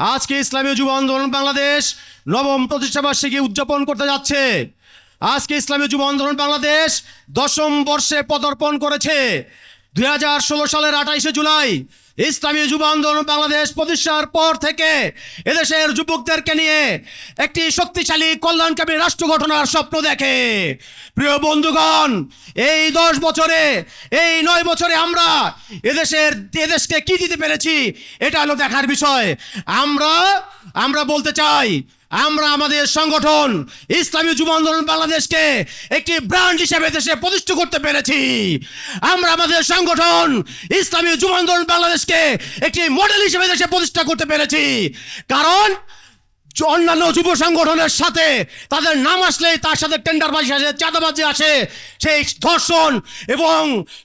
আজকে ইসলামী যুব আন্দোলন বাংলাদেশ নবম প্রতিষ্ঠাবার্ষিকী উদযাপন করতে যাচ্ছে। আজকে ইসলামী যুব আন্দোলন বাংলাদেশ দশম বর্ষে পদার্পণ করেছে। দুই হাজার ষোলো সালের আঠাইশে জুলাই ইসলামী যুব আন্দোলন বাংলাদেশ প্রতিষ্ঠার পর থেকে এদেশের যুবকদেরকে নিয়ে একটি শক্তিশালী কল্যাণকামী রাষ্ট্র গঠনার স্বপ্ন দেখে। প্রিয় বন্ধুগণ, এই দশ বছরে, এই নয় বছরে আমরা এদেশের, এদেশকে কি দিতে পেরেছি, এটা হলো দেখার বিষয়। আমরা আমরা বলতে চাই, আমরা আমাদের সংগঠন ইসলামী যুব আন্দোলন বাংলাদেশকে একটি ব্র্যান্ড হিসেবে দেশে প্রতিষ্ঠা করতে পেরেছি। আমরা আমাদের সংগঠন ইসলামী যুব আন্দোলন বাংলাদেশকে একটি মডেল হিসেবে দেশে প্রতিষ্ঠা করতে পেরেছি। কারণ অন্যান্য যুব সংগঠনের সাথে তাদের নাম আসলেই তার সাথে টেন্ডারবাজি আসে, চাঁদাবাজি আসে, সেই ধর্ষণ এবং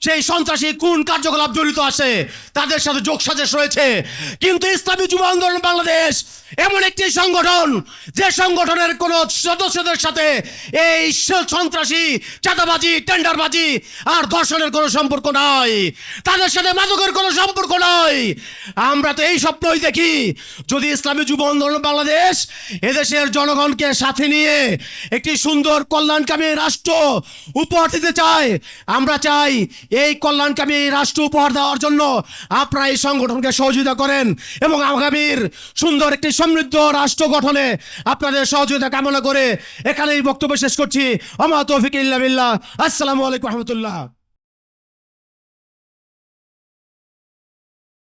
সেই সন্ত্রাসী কোন কার্যকলাপ জড়িত আছে, তাদের সাথে যোগ যোগসাজেশ রয়েছে। কিন্তু ইসলামী যুব আন্দোলন বাংলাদেশ এমন একটি সংগঠন, যে সংগঠনের কোনো সদস্যদের সাথে এই সন্ত্রাসী, চাঁদাবাজি, টেন্ডারবাজি আর ধর্ষণের কোনো সম্পর্ক নাই। তাদের সাথে মাদকের কোনো সম্পর্ক নাই। আমরা তো এই স্বপ্নই দেখি, যদি ইসলামী যুব আন্দোলন বাংলাদেশ এদেশের জনগণকে সাথে নিয়ে একটি সুন্দর কল্যাণকামী রাষ্ট্র উপহার দিতে চায়। আমরা চাই এই কল্যাণকামী রাষ্ট্র উপহার দেওয়ার জন্য আপনারা এই সংগঠনকে সহযোগিতা করেন এবং আগামীর সুন্দর একটি সমৃদ্ধ রাষ্ট্র গঠনে আপনাদের সহযোগিতা কামনা করে এখানেই বক্তব্য শেষ করছি। আমার তৌফিক ইল্লা আসসালামু আলাইকুম রহমতুল্লাহ।